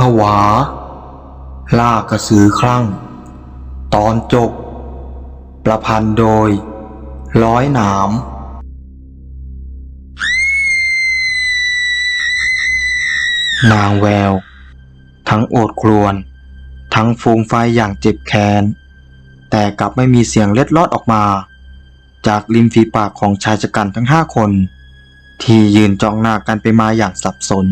ผวา ล่ากระสือคลั่ง ตอนจบ ประพันธ์โดย ร้อยหนามนางแวว ทั้งโอดครวญทั้งฟูงไฟอย่างเจ็บแค้น แต่กลับไม่มีเสียงเล็ดลอดออกมา จากริมฝีปากของชายชะกันทั้งห้าคน ที่ยืนจ้องหน้ากันไปมาอย่างสับสน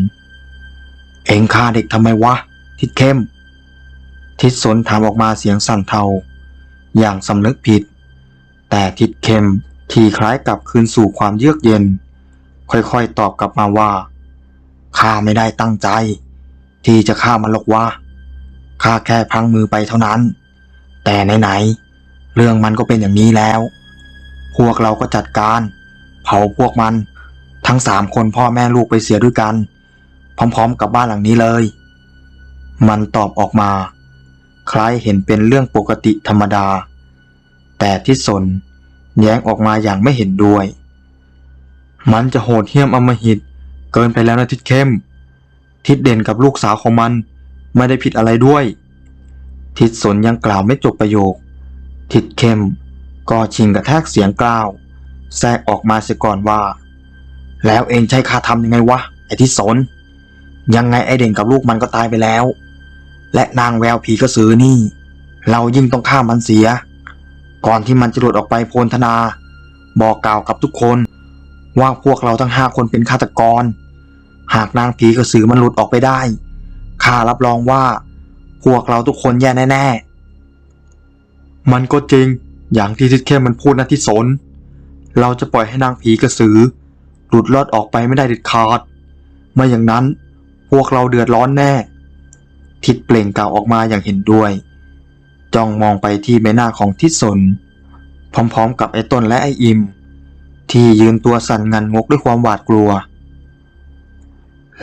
เองฆ่าเด็กทำไมวะ ทิดเข้ม ทิดสนถามออกมาเสียงสั่นเทา อย่างสำนึกผิด แต่ทิดเข้มที่คล้ายกลับคืนสู่ความเยือกเย็น ค่อยๆตอบกลับมาว่าข้าไม่ได้ตั้งใจ ที่จะฆ่ามันหรอกวะข้าแค่พังมือไปเท่านั้น แต่ไหนๆเรื่องมันก็เป็นอย่างนี้แล้ว พวกเราก็จัดการ เผาพวกมัน ทั้งสามคนพ่อแม่ลูกไปเสียด้วยกัน พร้อมๆ กับบ้านหลังนี้เลย มันตอบออกมา คล้ายเห็นเป็นเรื่องปกติธรรมดา แต่ที่สนแย้งออกมาอย่างไม่เห็นด้วย มันจะโหดเหี้ยมอมหิตเกินไปแล้วนะทิดเข้ม ทิดเด่นกับลูกสาวของมันไม่ได้ผิดอะไรด้วย ทิดสนยังกล่าวไม่จบประโยค ทิดเข้มก็ชิงกระแทกเสียงกล่าว แทรกออกมาเสียก่อนว่า แล้วเองใช้ข้าทำยังไงวะ ไอ้ทิดสน ยังไงไอเด่นกับลูกมันก็ตายไปแล้ว และนางแววผีกระสือนี่ เรายิ่งต้องฆ่ามันเสีย ก่อนที่มันจะหลุดออกไปโพลธนา บอกกล่าวกับทุกคน ว่าพวกเราทั้งห้าคนเป็นฆาตกร หากนางผีกระสือมันหลุดออกไปได้ข้ารับรองว่า พวกเราทุกคนแย่แน่ๆ มันก็จริงอย่างที่ทิดเข้มมันพูดนะที่สน เราจะปล่อยให้นางผีกระสือ หลุดลอดออกไปไม่ได้เด็ดขาดไม่อย่างนั้น พวกเราเดือดร้อนแน่ ทิดเปล่งกล่าวออกมาอย่างเห็นด้วย จ้องมองไปที่ใบหน้าของทิดสน พร้อมๆ กับไอ้ต้นและไอ้อิม ที่ยืนตัวสั่นงันงกด้วยความหวาดกลัว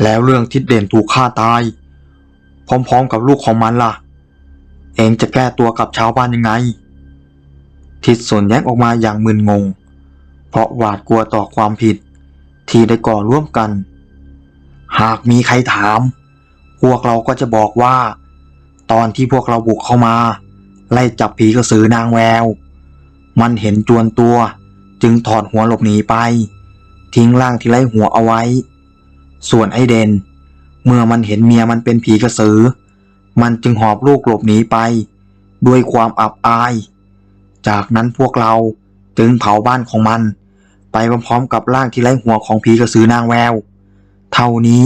แล้วเรื่องทิดเด่นถูกฆ่าตาย พร้อมๆ กับลูกของมันล่ะ เองจะแก้ตัวกับชาวบ้านยังไง ทิดสนแย้งออกมาอย่างมึนงง เพราะหวาดกลัวต่อความผิดที่ได้ก่อร่วมกัน หากมีใครถาม พวกเราก็จะบอกว่า ตอนที่พวกเราบุกเข้ามา ไล่จับผีกระสือนางแวว มันเห็นจวนตัว จึงถอดหัวหลบหนีไป ทิ้งร่างที่ไล่หัวเอาไว้ ส่วนไอเดน เมื่อมันเห็นเมียมันเป็นผีกระสือ มันจึงหอบลูกหลบหนีไป ด้วยความอับอาย จากนั้นพวกเราจึงเผาบ้านของมัน ไปพร้อมๆกับร่างที่ไล่หัวของผีกระสือนางแวว เท่านี้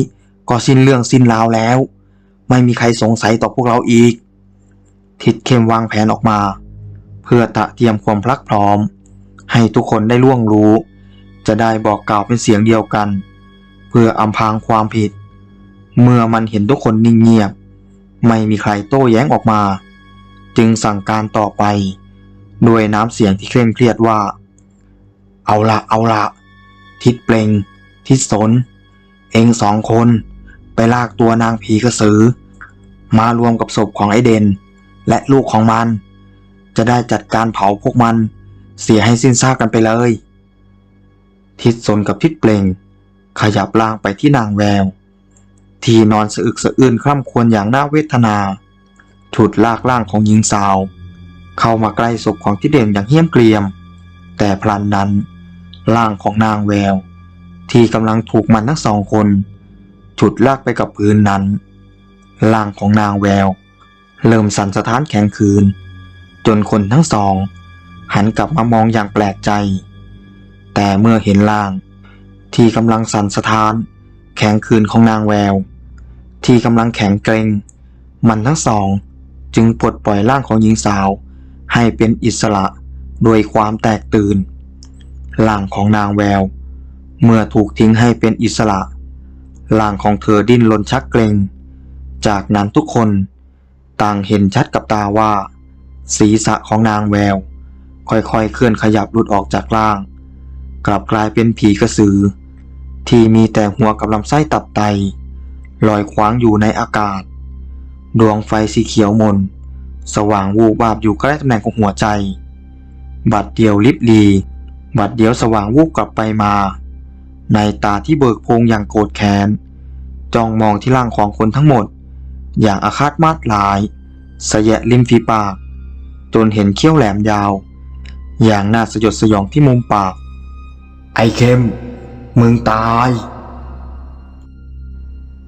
ก็สิ้นเรื่องสิ้นราวแล้ว ไม่มีใครสงสัยต่อพวกเราอีก ทิดเข้มวางแผนออกมา เพื่อตะเตรียมความพลักพร้อม ให้ทุกคนได้ล่วงรู้ จะได้บอกกล่าวเป็นเสียงเดียวกัน เพื่ออำพางความผิด เมื่อมันเห็นทุกคนนิ่งเงียบ ไม่มีใครโต้แย้งออกมา จึงสั่งการต่อไป ด้วยน้ำเสียงที่เคร่งเครียดว่า เอาละเอาละทิดเปลงทิดสน เองสองคนไปลากตัวนางผีกระสือ มารวมกับศพของไอเดน และลูกของมัน จะได้จัดการเผาพวกมัน เสียให้สิ้นซากกันไปเลย ทิดสนกับทิดเปล่ง ขยับล่างไปที่นางแวว ที่นอนสะอึกสะอื้นคร่ำครวญอย่างน่าเวทนาฉุดลากร่างของหญิงสาว เข้ามาใกล้ศพของทิดเด่นอย่างเหี้ยมเกรียม แต่พลันนั้นร่างของนางแวว ที่กำลังถูกมันทั้งสองคนฉุดลากไปกับพื้นนั้นร่างของนางแวว เริ่มสั่นสะท้านแข็งคืน จนคนทั้งสอง หันกลับมามองอย่างแปลกใจ แต่เมื่อเห็นร่าง ที่กำลังสั่นสะท้าน แข็งคืนของนางแวว ที่กำลังแข็งเกรงมันทั้งสอง จึงปลดปล่อยร่างของหญิงสาว ให้เป็นอิสระโดยความแตกตื่นร่างของนางแวว เมื่อถูกทิ้งให้เป็นอิสระร่างของเธอดิ้นรนชักเกรง จากนั้นทุกคนต่างเห็นชัดกับตาว่า ศีรษะของนางแวว ค่อยๆเคลื่อนขยับหลุดออกจากร่าง กลับกลายเป็นผีกระสือ ที่มีแต่หัวกับลำไส้ตับไตลอยคว้างอยู่ในอากาศ ดวงไฟสีเขียวมน สว่างวูบวาบอยู่ใกล้ตำแหน่งของหัวใจ บัดเดียวลิบลี บัดเดียวสว่างวูบกลับไปมา ในตาที่เบิกโพรงอย่างโกรธแค้นจ้องมองที่ร่างของคนทั้งหมด อย่างอาฆาตมาดหลายสะแยะริมฝีปาก จนเห็นเขี้ยวแหลมยาว อย่างน่าสยดสยองที่มุมปาก ไอ้เข้มมึงตาย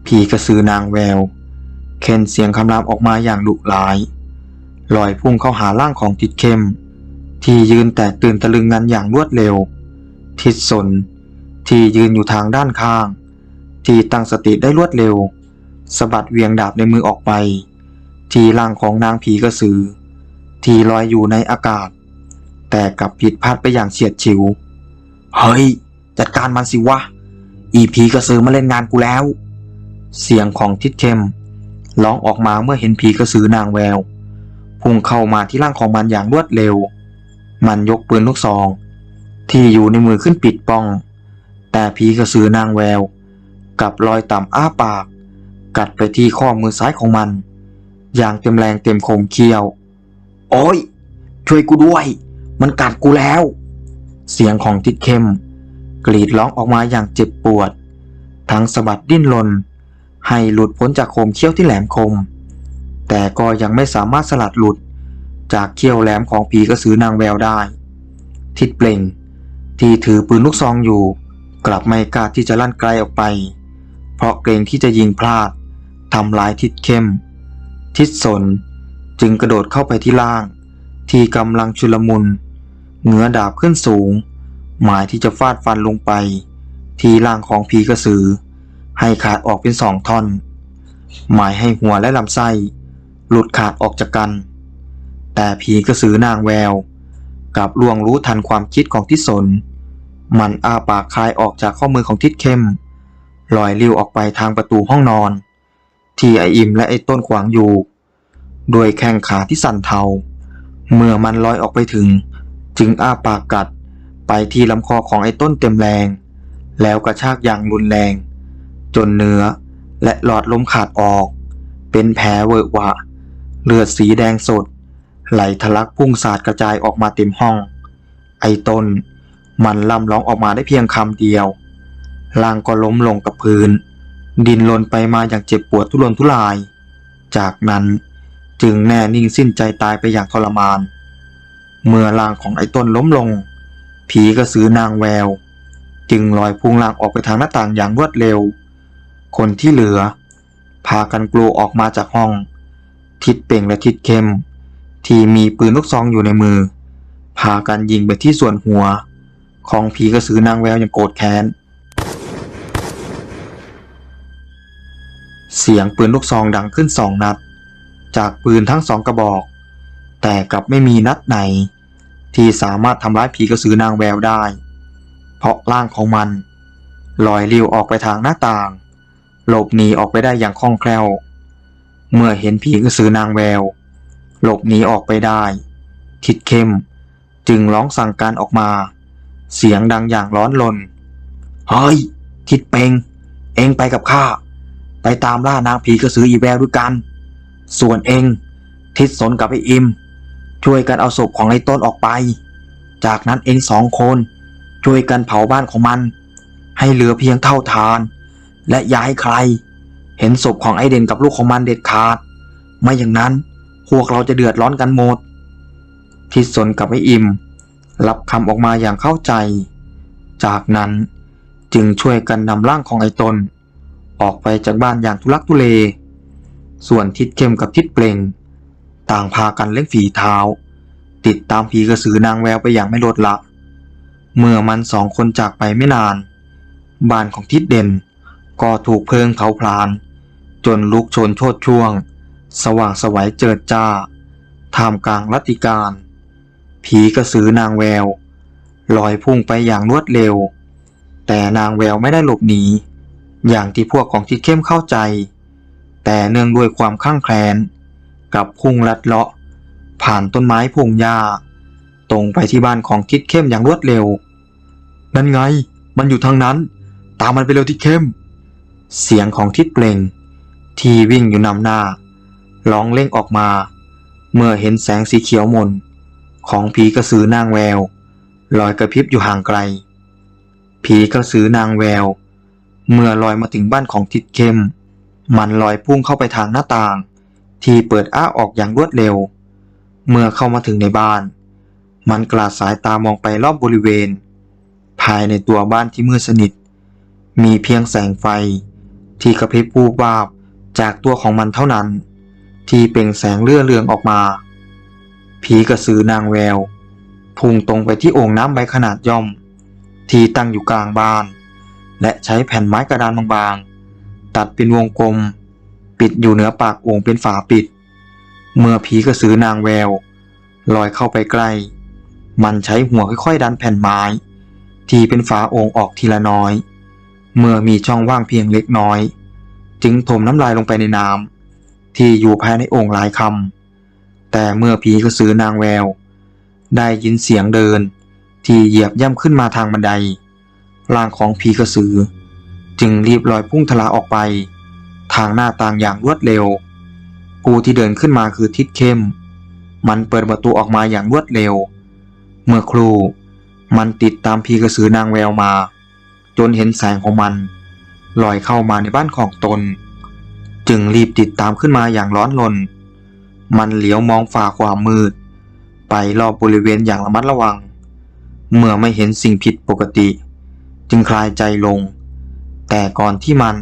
ผีกระสือนางแวว เค้นเสียงคำรามออกมาอย่างดุร้ายลอยพุ่งเข้าหาร่างของทิดเข้ม ที่ยืนแตกตื่นตะลึงงันอย่างรวดเร็ว ทิดสน ที่ยืนอยู่ทางด้านข้าง ที่ตั้งสติได้รวดเร็วสะบัดเวียงดาบในมือออกไป ที่ร่างของนางผีกระสือ ที่ลอยอยู่ในอากาศ แต่กลับผิดพลาดไปอย่างเฉียดฉิว เฮ้ย จัดการมันสิวะ อีผีกระสือมาเล่นงานกูแล้ว เสียงของทิดเข้มร้องออกมาเมื่อเห็นผีกระสือนางแวว พุ่งเข้ามาที่ร่างของมันอย่างรวดเร็ว มันยกปืนลูกซอง ที่อยู่ในมือขึ้นปิดป้อง แต่ผีกระสือนางแววกับลอยต่ำอ้าปาก กัดไปที่ข้อมือซ้ายของมัน อย่างเต็มแรงเต็มคมเคี้ยว โอ้ย ช่วยกูด้วย มันกัดกูแล้ว เสียงของทิดเข้ม กรีดร้องออกมาอย่างเจ็บปวด ทั้งสะบัดดิ้นรนให้หลุดพ้นจากโคมเขี้ยวที่แหลมคม แต่ก็ยังไม่สามารถสลัดหลุดจากเขี้ยวแหลมของผีกระสือนางแววได้ ทิดเปล่ง ที่ถือปืนลูกซองอยู่ กลับไม่กล้าที่จะลั่นไกลออกไป เพราะเกรงที่จะยิงพลาดทำร้ายทิดเข้ม ทิดสนจึงกระโดดเข้าไปที่ล่าง ที่กำลังชุลมุนเหงือดาบขึ้นสูง หมายที่จะฟาดฟันลงไป ที่ล่างของผีกระสือ ให้ขาดออกเป็นสองท่อน หมายให้หัวและลำไส้ หลุดขาดออกจากกัน แต่ผีกระสือนางแววกลับล่วงรู้ทันความคิดของทิศสน มันอาปากคายออกจากข้อมือของทิศเข้มลอยลิ้วออกไปทางประตูห้องนอน ที่ไออิมและไอต้นขวางอยู่โดยแข้งขาที่สั่นเทา เมื่อมันลอยออกไปถึง จึงอ้าปากกัดไปที่ลำคอของไอ้ต้นเต็มแรง แล้วกระชากอย่างรุนแรง จนเนื้อและหลอดลมขาดออก เป็นแผลเวอะหวะ เลือดสีแดงสด ไหลทะลักพุ่งสาดกระจายออกมาเต็มห้อง ไอ้ต้น มันล่ำร้องออกมาได้เพียงคำเดียวร่างก็ล้มลงกับพื้น ดินลนไปมาอย่างเจ็บปวดทุรนทุราย จากนั้นจึงแน่นิ่งสิ้นใจตายไปอย่างทรมาน เมื่อร่างของไอ้ต้นล้มลง ผีกระสือนางแวว จึงลอยพุ่งล่างออกไปทางหน้าต่างอย่างรวดเร็ว คนที่เหลือ พากันกลัวออกมาจากห้อง ทิดเป่งและทิดเข้ม ที่มีปืนลูกซองอยู่ในมือ พากันยิงไปที่ส่วนหัว ของผีกระสือนางแววย่างโกรธแค้น เสียงปืนลูกซองดังขึ้นสองนัด จากปืนทั้งสองกระบอก แต่กลับไม่มีนัดไหน ที่สามารถทำร้ายผีกระสือนางแววได้ เพราะร่างของมันลอยลิ้วออกไปทางหน้าต่าง หลบหนีออกไปได้อย่างคล่องแคล่ว เมื่อเห็นผีกระสือนางแวว หลบหนีออกไปได้ทิดเข้มจึงร้องสั่งการออกมา เสียงดังอย่างร้อนรนเฮ้ยทิดเปง เองไปกับข้า ไปตามล่านางผีกระสืออีแววด้วยกัน ส่วนเองทิศสนกับไอ้อิม ช่วยกันเอาศพของไอ้ต้นออกไป จากนั้นเองสองคน ช่วยกันเผาบ้านของมัน ให้เหลือเพียงเท่าทาน และอย่าให้ใคร เห็นศพของไอเด่นกับลูกของมันเด็ดขาด ไม่อย่างนั้นพวกเราจะเดือดร้อนกันหมด ทิศสนกับไอ้อิม รับคำออกมาอย่างเข้าใจ จากนั้นจึงช่วยกันนำร่างของไอ้ตน ออกไปจากบ้านอย่างทุลักทุเล ส่วนทิดเข้มกับทิดเปล่ง ต่างพากันเล่นฝีเท้า ติดตามผีกระสือนางแววไปอย่างไม่ลดละ เมื่อมันสองคนจากไปไม่นาน บ้านของทิดเด่นก็ถูกเพลิงเผาพลาน จนลุกโชนโชดช่วง สว่างสวัยเจิดจ้าท่ามกลางรัติการ ผีกระสือนางแวว ลอยพุ่งไปอย่างรวดเร็ว แต่นางแววไม่ได้หลบหนี อย่างที่พวกของทิดเข้มเข้าใจ แต่เนื่องด้วยความข้างแคลนกลับพุ่งลัดเลาะ ผ่านต้นไม้พงหญ้าตรงไปที่บ้านของทิดเข้มอย่างรวดเร็ว นั่นไง มันอยู่ทางนั้น ตามมันไปเร็วทิดเข้ม เสียงของทิดเปล่ง ที่วิ่งอยู่นำหน้า ร้องเร่งออกมา เมื่อเห็นแสงสีเขียวมน ของผีกระสือนางแวว ลอยกระพริบอยู่ห่างไกล ผีกระสือนางแวว เมื่อลอยมาถึงบ้านของทิดเข้ม มันลอยพุ่งเข้าไปทางหน้าต่าง ที่เปิดอ้าออกอย่างรวดเร็ว เมื่อเข้ามาถึงในบ้าน มันกลาดสายตามองไปรอบบริเวณ ภายในตัวบ้านที่มืดสนิท มีเพียงแสงไฟ ที่กระพริบวูบวาบจากตัวของมันเท่านั้น ที่เปล่งแสงเลื่อเรืองออกมา ผีกระสือนางแวว พุ่งตรงไปที่โอ่งน้ำใบขนาดย่อม ที่ตั้งอยู่กลางบ้าน และใช้แผ่นไม้กระดานบางๆ ตัดเป็นวงกลม ปิดอยู่เหนือปากโอ่งเป็นฝาปิด เมื่อผีกระสือนางแววลอยเข้าไปใกล้ มันใช้หัวค่อยๆ ดันแผ่นไม้ ที่เป็นฝาโอ่งออกทีละน้อย เมื่อมีช่องว่างเพียงเล็กน้อย จึงถมน้ำลายลงไปในน้ำที่อยู่ภายในโอ่งหลายคำ แต่เมื่อผีกระสือนางแวว ได้ยินเสียงเดินที่เหยียบย่ำขึ้นมาทางบันไดร่างของผีกระสือ จึงรีบลอยพุ่งทะลาออกไป ทางหน้าต่างอย่างรวดเร็ว ผู้ที่เดินขึ้นมาคือทิดเข้ม มันเปิดประตูออกมาอย่างรวดเร็ว เมื่อครูมันติดตามผีกระสือนางแววมา จนเห็นแสงของมันลอยเข้ามาในบ้านของตน จึงรีบติดตามขึ้นมาอย่างร้อนรน มันเหลียวมองฝ่าความมืด ไปรอบบริเวณอย่างระมัดระวัง เมื่อไม่เห็นสิ่งผิดปกติ จึงคลายใจลง แต่ก่อนที่มัน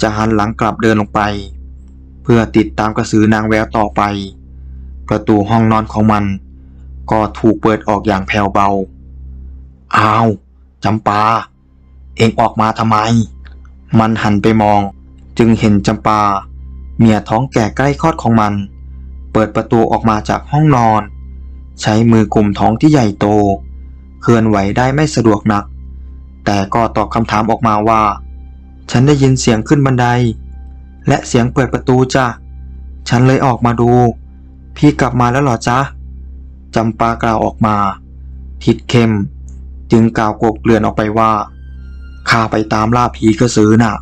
จะหันหลังกลับเดินลงไป เพื่อติดตามกระสือนางแววต่อไป ประตูห้องนอนของมัน ก็ถูกเปิดออกอย่างแผ่วเบา อ้าวจำปา เองออกมาทำไม มันหันไปมอง จึงเห็นจำปา เมียท้องแก่ใกล้คลอดของมัน เปิดประตูออกมาจากห้องนอน ใช้มือกลุ่มท้องที่ใหญ่โต เคลื่อนไหวได้ไม่สะดวกนัก แต่ก็ตอบคำถามออกมาว่า ฉันได้ยินเสียงขึ้นบันได และเสียงเปิดประตูจ้ะ ฉันเลยออกมาดู พี่กลับมาแล้วหรอจ๊ะจำปากล่าวออกมา ทิดเข้ม จึงกล่าวกบเกลื่อนออกไปว่าข้าไปตามล่าผีกระสือน่ะ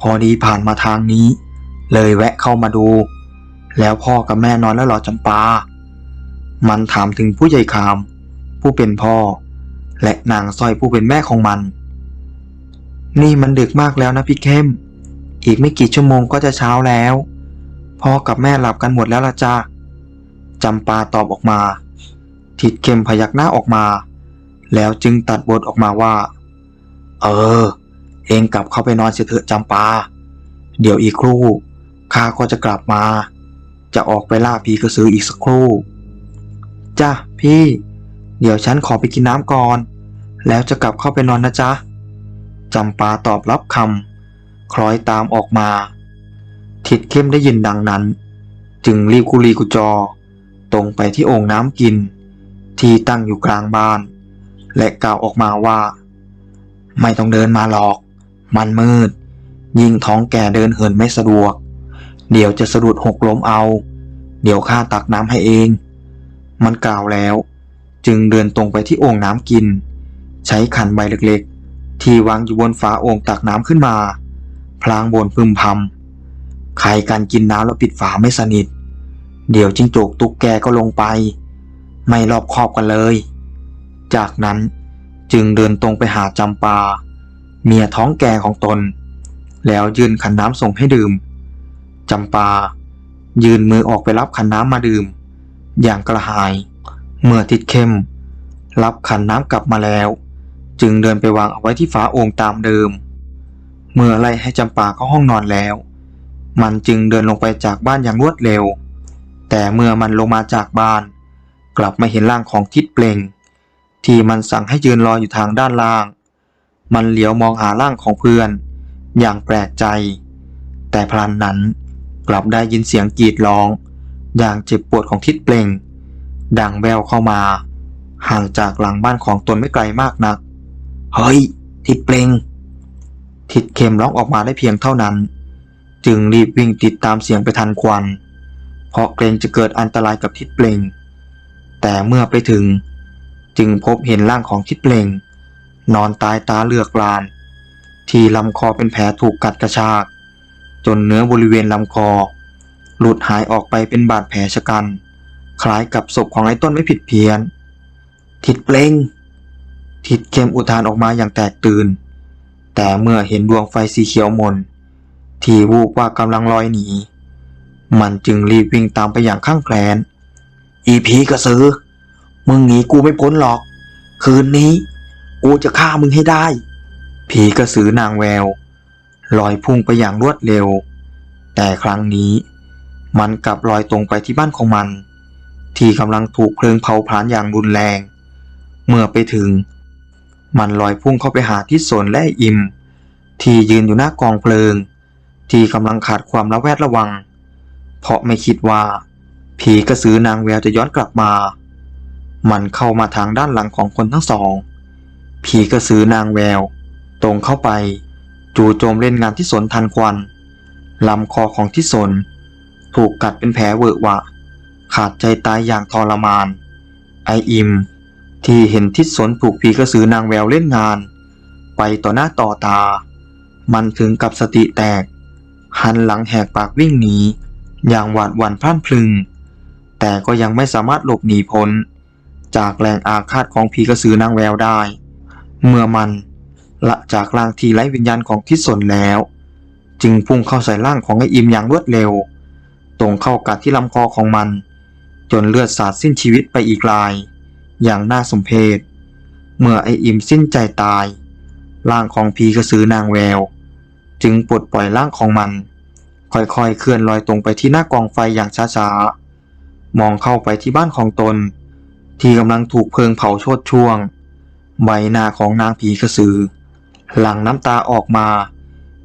พอดีผ่านมาทางนี้ เลยแวะเข้ามาดู แล้วพ่อกับแม่นอนแล้วหรอจำปา มันถามถึงผู้ใหญ่คาม ผู้เป็นพ่อ และนางสร้อยผู้เป็นแม่ของมัน นี่มันดึกมากแล้วนะพี่เข้ม อีกไม่กี่ชั่วโมงก็จะเช้าแล้ว พ่อกับแม่หลับกันหมดแล้วละจ้าจำปาตอบออกมา ทิดเข้มพยักหน้าออกมา แล้วจึงตัดบทออกมาว่า เออ เองกลับเข้าไปนอนเสียเถอะจำปา เดี๋ยวอีกครู่ข้าก็จะกลับมา จะออกไปล่าผีกระสืออีกสักครู่จ้ะพี่ เดี๋ยวฉันขอไปกินน้ำก่อน แล้วจะกลับเข้าไปนอนนะจ๊ะจำปาตอบรับคำคล้อยตามออกมา ทิดเข้มได้ยินดังนั้น จึงรีบกุลีกุจอ ตรงไปที่โอ่งน้ำกิน ที่ตั้งอยู่กลางบ้าน และกล่าวออกมาว่า ไม่ต้องเดินมาหรอก มันมืด ยิ่งท้องแก่เดินเหินไม่สะดวก เดี๋ยวจะสะดุดหกล้มเอา เดี๋ยวข้าตักน้ำให้เอง มันกล่าวแล้ว จึงเดินตรงไปที่โอ่งน้ำกิน ใช้ขันใบเล็กๆ ที่วางอยู่บนฝาโอ่งตักน้ำขึ้นมา พลางบนพึมพำใครกันกินน้ำแล้วปิดฝาไม่สนิท เดี๋ยวจิ้งจกตุกแกก็ลงไป ไม่รอบคอบกันเลย จากนั้นจึงเดินตรงไปหาจำปา เมียท้องแก่ของตน แล้วยื่นขันน้ำส่งให้ดื่ม จำปา ยืนมือออกไปรับขันน้ำมาดื่ม อย่างกระหาย เมื่อทิดเข้ม รับขันน้ำกลับมาแล้ว จึงเดินไปวางเอาไว้ที่ฝาโอ่งตามเดิม เมื่อไล่ให้จำปาเข้าห้องนอนแล้ว มันจึงเดินลงไปจากบ้านอย่างรวดเร็ว แต่เมื่อมันลงมาจากบ้าน กลับมาเห็นร่างของทิดเปล่ง ที่มันสั่งให้ยืนรออยู่ทางด้านล่าง มันเหลียวมองหาร่างของเพื่อนอย่างแปลกใจ แต่พลันนั้น กลับได้ยินเสียงกรีดร้อง อย่างเจ็บปวดของทิดเปล่ง ดังแววเข้ามา ห่างจากหลังบ้านของตนไม่ไกลมากนัก เฮ้ย ทิดเปล่ง ทิดเข็มร้องออกมาได้เพียงเท่านั้น จึงรีบวิ่งติดตามเสียงไปทันควัน เพราะเกรงจะเกิดอันตรายกับทิดเปล่ง แต่เมื่อไปถึง จึงพบเห็นร่างของทิดเปล่ง นอนตายตาเลือกลาน ที่ลำคอเป็นแผลถูกกัดกระชาก จนเนื้อบริเวณลำคอ หลุดหายออกไปเป็นบาดแผลชะกัน คล้ายกับศพของไอ้ต้นไม่ผิดเพี้ยน ทิดเปล่ง ทิดเข้มอุทานออกมาอย่างแตกตื่น แต่เมื่อเห็นดวงไฟสีเขียวมน ที่วูบว่ากำลังลอยหนี มันจึงรีบวิ่งตามไปอย่างข้างแคลน อีผีกระสือ มึงหนีกูไม่พ้นหรอก คืนนี้ กูจะฆ่ามึงให้ได้ ผีกระสือนางแวว ลอยพุ่งไปอย่างรวดเร็ว แต่ครั้งนี้มันกลับลอยตรงไปที่บ้านของมัน ที่กำลังถูกเพลิงเผาผลาญอย่างรุนแรง เมื่อไปถึง มันลอยพุ่งเข้าไปหาทิศสนและอิม ที่ยืนอยู่หน้ากองเพลิง ที่กำลังขาดความระแวดระวัง เพราะไม่คิดว่า ผีกระสือนางแววจะย้อนกลับมา มันเข้ามาทางด้านหลังของคนทั้งสอง ผีกระสือนางแวว ตรงเข้าไป จู่โจมเล่นงานที่สนทันควันลำคอของที่สน ถูกกัดเป็นแผลเวอะหวะ ขาดใจตายอย่างทรมาน ไออิม ที่เห็นทิศสนถูกผีกระสือนางแววเล่นงาน ไปต่อหน้าต่อตา มันถึงกับสติแตก หันหลังแหกปากวิ่งหนี อย่างหวาดหวั่นพลันพลึง แต่ก็ยังไม่สามารถหลบหนีพ้น จากแรงอาฆาตของผีกระสือนางแววได้ เมื่อมัน ละจากร่างที่ไร้วิญญาณของทิศสนแล้ว จึงพุ่งเข้าใส่ร่างของไออิมอย่างรวดเร็ว ตรงเข้ากัดที่ลำคอของมัน จนเลือดสาดสิ้นชีวิตไปอีกราย อย่างน่าสมเพชเมื่อไออิมสิ้นใจตาย ร่างของผีกระสือนางแวว จึงปลดปล่อยร่างของมัน ค่อยๆ เคลื่อนลอยตรงไปที่หน้ากองไฟอย่างช้าๆ มองเข้าไปที่บ้านของตน ที่กำลังถูกเพลิงเผาโชดช่วง ใบหน้าของนางผีกระสือ หลั่งน้ำตาออกมา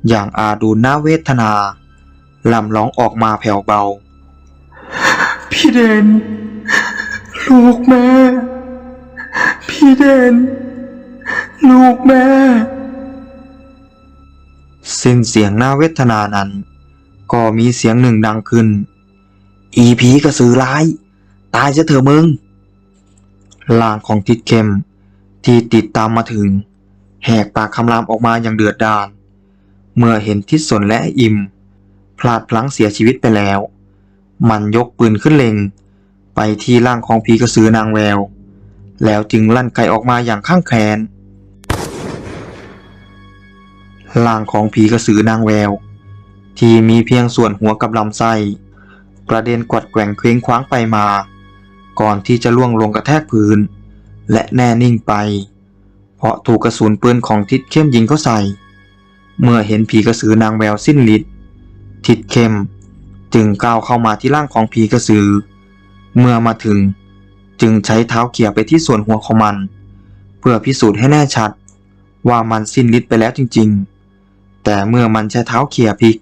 อย่างอาดูลน่าเวทนาลำร้องออกมาแผ่วเบา พี่เดน ลูกแม่ พี่เดน ลูกแม่ สิ้นเสียงน่าเวทนานั้น ก็มีเสียงหนึ่งดังขึ้น อีผีกระสือร้าย ตายจะเถอะมึงล่างของทิดเข้มที่ติดตามมาถึง แหกปากคำรามออกมาอย่างเดือดดาล เมื่อเห็นทิศสนและอิม พลาดพลั้งเสียชีวิตไปแล้ว มันยกปืนขึ้นเล็ง ไปที่ร่างของผีกระสือนางแวว แล้วจึงลั่นไกออกมาอย่างข้างแคลนร่างของผีกระสือนางแวว ที่มีเพียงส่วนหัวกับลำไส้กระเด็นกวัดแกว่งเคว้งคว้างไปมา ก่อนที่จะล่วงลงกระแทกพื้น และแน่นิ่งไป เพราะถูกกระสุนปืนของทิดเข้มยิงเข้าใส่ เมื่อเห็นผีกระสือนางแววสิ้นฤทธิ์ทิดเข้มจึงก้าวเข้ามาที่ร่างของผีกระสือ เมื่อมาถึงจึงใช้เท้าเขี่ยไปที่ส่วนหัวของมัน เพื่อพิสูจน์ให้แน่ชัด ว่ามันสิ้นฤทธิ์ไปแล้วจริงๆ แต่เมื่อมันใช้เท้าเขี่ยพลิก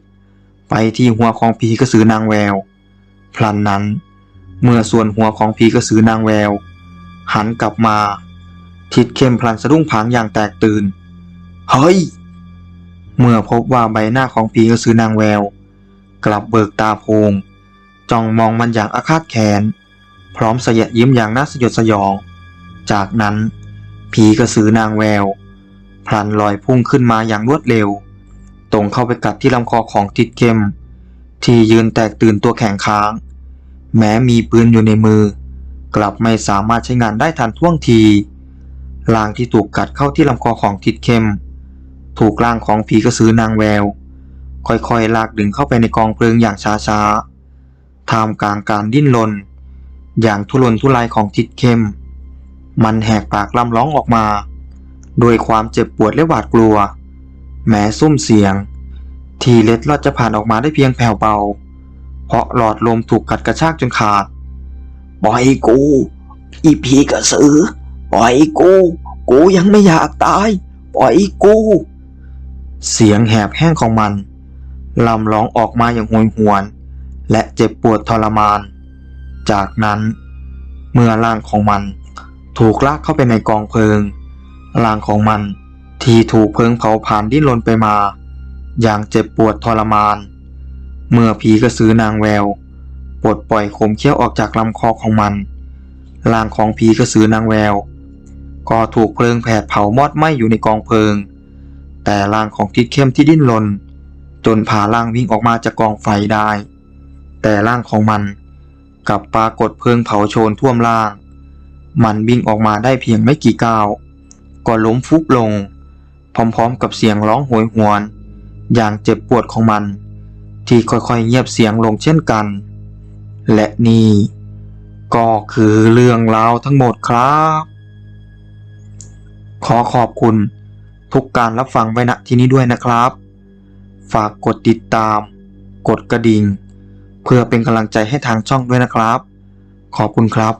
ไปที่หัวของผีกระสือนางแวว พลันนั้น เมื่อส่วนหัวของผีกระสือนางแวว หันกลับมา ทิดเข้มพลันสะดุ้งผางอย่างแตกตื่น เฮ้ย เมื่อพบว่าใบหน้าของผีกระสือนางแวว กลับเบิกตาโพงจ้องมองมันอย่างอาฆาตแค้นพร้อมสยะยิ้มอย่างน่าสยดสยอง จากนั้น ผีกระสือนางแวว พลันลอยพุ่งขึ้นมาอย่างรวดเร็ว ตรงเข้าไปกัดที่ลำคอของทิดเข้ม ที่ยืนแตกตื่นตัวแข็งค้าง แม้มีปืนอยู่ในมือ กลับไม่สามารถใช้งานได้ทันท่วงที ลางที่ถูกกัดเข้าที่ลำคอของทิดเข้ม ถูกร่างของผีกระสือนางแวว ค่อยๆลากดึงเข้าไปในกองเพลิงอย่างช้าๆ ท่ามกลางการดิ้นรนอย่างทุรนทุรายของทิดเข้ม มันแหกปากลำร้องออกมาโดวยความเจ็บปวดและหวาดกลัว แม้ซุ้มเสียง ที่เล็ดลอดจะผ่านออกมาได้เพียงแผ่วเบา เพราะหลอดลมถูกกัดกระชากจนขาด ปล่อยกู อีผีกระสือ ปล่อยกู กูยังไม่อยากตาย ปล่อยกู เสียงแหบแห้งของมันลำร้องออกมาอย่างโหยหวน และเจ็บปวดทรมาน จากนั้นเมื่อร่างของมันถูกลากเข้าไปในกองเพลิง ร่างของมันที่ถูกเพลิงเผาผ่านดิ้นรนไปมา อย่างเจ็บปวดทรมาน เมื่อผีกระสือนางแววปลดปล่อยคมเขี้ยวออกจากลำคอของมัน ร่างของผีกระสือนางแวว ก็ถูกเพลิงแผดเผามอดไหม้อยู่ในกองเพลิง แต่ร่างของทิดเข้มที่ดิ้นรนจนพาร่างวิ่งออกมาจากกองไฟได้ แต่ร่างของมันกลับปรากฏเพลิงเผาโชนท่วมร่าง มันวิ่งออกมาได้เพียงไม่กี่ก้าวก็ล้มฟุบลง พร้อมๆกับเสียงร้องโหยหวน อย่างเจ็บปวดของมัน ที่ค่อยๆเงียบเสียงลงเช่นกัน และนี่ ก็คือเรื่องราวทั้งหมดครับ ขอขอบคุณ ทุกการรับฟังไว้ณที่นี้ด้วยนะครับ ฝากกดติดตาม กดกระดิ่ง เพื่อเป็นกำลังใจให้ทางช่องด้วยนะครับ ขอบคุณครับ